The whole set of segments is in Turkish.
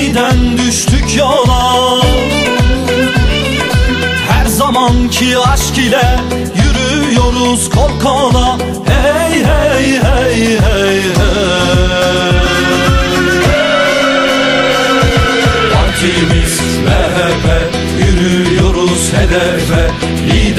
aniden düştük yola. Her zamanki aşk ile yürüyoruz kol kola. Hey hey hey hey hey. Partimiz MHP yürüyoruz hedefe.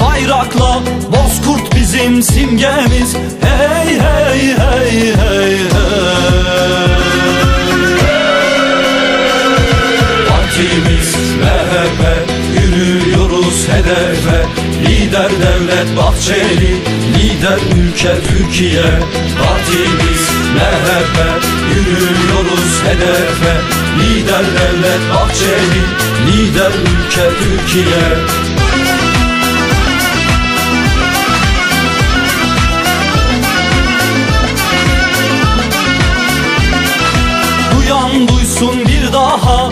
bayrakla Bozkurt bizim simgemiz. Hey hey hey hey hey. Partimiz MHP Yürüyoruz hedefe. Lider Devlet Bahçeli Lider ülke Türkiye. Partimiz MHP Yürüyoruz hedefe. Lider Devlet Bahçeli Lider ülke Türkiye Duysun bir daha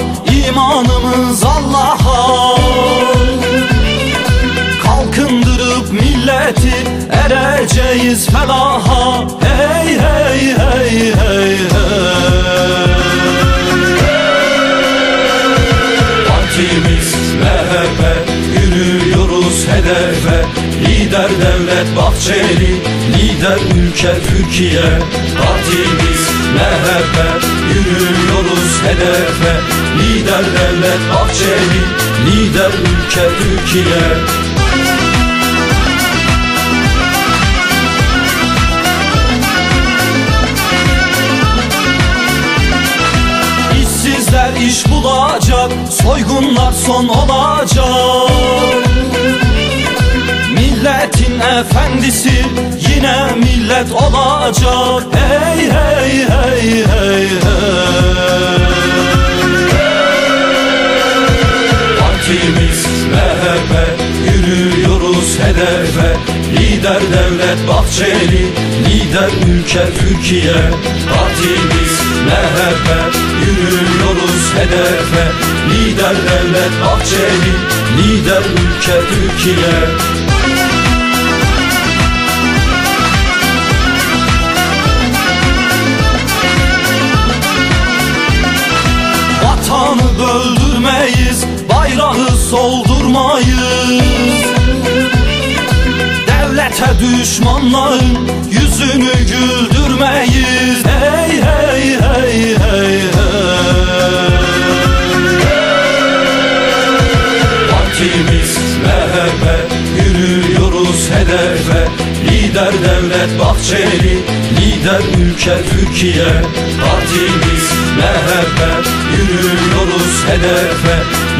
imanımız Allah'a. Kalkındırıp milleti ereceğiz felaha. Hey hey hey hey hey. Partimiz MHP yürüyoruz hedefe. Lider Devlet Bahçeli Lider ülke Türkiye. Partimiz MHP yürüyoruz hedefe. Lider Devlet Bahçeli Lider ülke Türkiye. İşsizler iş bulacak Soygunlar son olacak. Milletin efendisi yine millet olacak. Hey hey hey hey hey MHP yürüyoruz hedefe. Lider Devlet Bahçeli Lider ülke Türkiye. Partimiz MHP yürüyoruz hedefe. Lider Devlet Bahçeli Lider ülke Türkiye soldurmayız. Devlete düşmanların yüzünü güldürmeyiz. Hey hey hey hey hey. Partimiz MHP yürüyoruz hedefe. Lider Devlet Bahçeli Lider ülke Türkiye. Partimiz MHP yürüyoruz hedefe